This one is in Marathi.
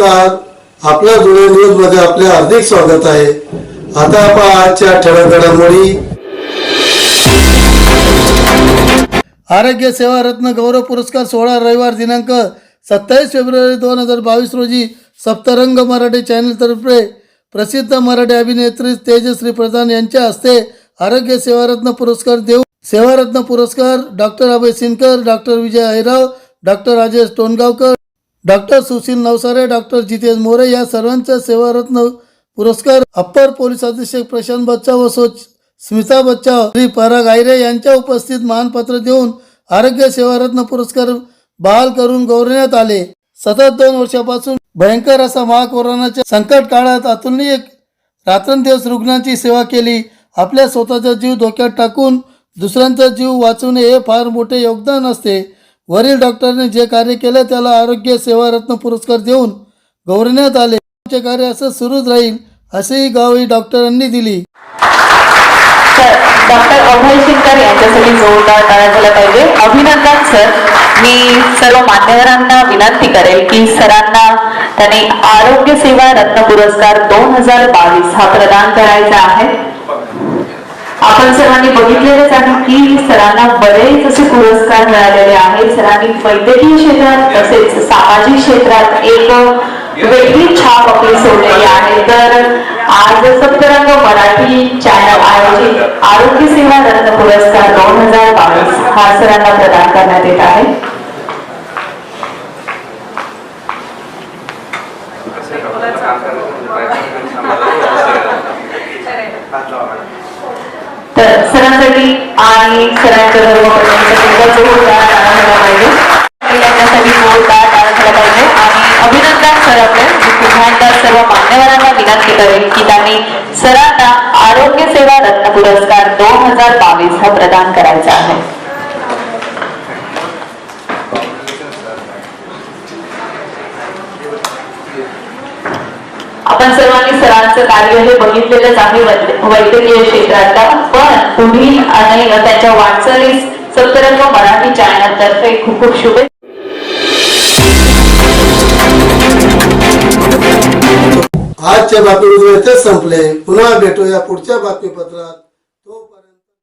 नमस्कार. आपल्या जुने न्यूजमध्ये आपले हार्दिक स्वागत आहे. आता आपण आजच्या ठळक घडामोडी आरोग्य सेवा रत्न गौरव पुरस्कार सोहळा रविवार दिनांक सत्तावीस फेब्रुवारी दोन हजार बावीस रोजी सप्तरंग मराठी चॅनलतर्फे प्रसिद्ध मराठी अभिनेत्री तेजश्री प्रधान यांच्या हस्ते आरोग्य सेवारत्न पुरस्कार देऊ सेवारत्न पुरस्कार doctor Abhay Sinkar doctor Vijay Airav doctor Rajesh Tongaonkar doctor Sushil Navsare doctor Jitesh More या सर्वांच्या सेवारत्न पुरस्कार अप्पर पोलीस अधीक्षक प्रशांत बच्चा व सोच स्मिता बच्चा श्री पराग आयरे यांच्या उपस्थित मानपत्र देऊन आरोग्य सेवारत्न पुरस्कार बहाल करून गौरवण्यात आले. सतत दोन वर्षापासून भयंकर असा महाकोरोनाच्या संकट काळात अतुलनीय रात्रंदिवस रुग्णांची सेवा केली. आपल्या स्वतःचा जीव धोक्यात टाकून दुसऱ्यांचा जीव वाचवणे हे फार मोठे योगदान असते. वरील डॉक्टरने जे कार्य केले त्याला आरोग्य सेवा रत्न पुरस्कार देऊन गौरवण्यात आले. आमचे कार्य असं सुरूच राहील असेही गावी डॉक्टरांनी दिली. तर डॉक्टर अभय शिंकर यांच्यासाठी जोरदार टाळ्या झाल्या पाहिजे. अभिनंदन सर. मी सर्व मान्यवरांना विनंती करेल की सरांना त्यांनी आरोग्य सेवा रत्न पुरस्कार दोन हजार बावीस हा प्रदान करायचा आहे. आपण सर्वांनी बघितलेलंच आहे की सरांना बरेच असे पुरस्कार मिळालेले आहेत. सरांनी वैद्यकीय क्षेत्रात तसेच सामाजिक क्षेत्रात एक वेगळी छाप आपली सोडलेली आहे. तर आज सप्तरंग मराठी चॅनल आयोजित आरोग्य सेवा रत्न पुरस्कार दोन हजार बावीस हा सरांना प्रदान करण्यात येत आहे. तर सरांसाठी आणि सरांच्या धर्मपत्नीसाठी जोरदार टाळ्या पाहिजे त्यांच्यासाठी जोरदार टाळ्या झाला पाहिजे. आणि अभिनंदन सर आपले पुन्हा एकदा सर्व मान्यवरांना विनंती करेल की त्यांनी सरांना आरोग्य सेवा रत्न पुरस्कार दोन हजार बावीस हा प्रदान करायचा आहे. आपण सर्वांनी सरांचं कार्य हे बघितलेलंच आहे वैद्यकीय क्षेत्रातला. पण पुढील आणि त्याच्या वाटचालीस सप्तरंग मराठी चॅनलतर्फे खूप खूप शुभेच्छा आजच्या बातमीपत्र इथेच संपले. पुन्हा भेटूया पुढच्या बातमीपत्रात.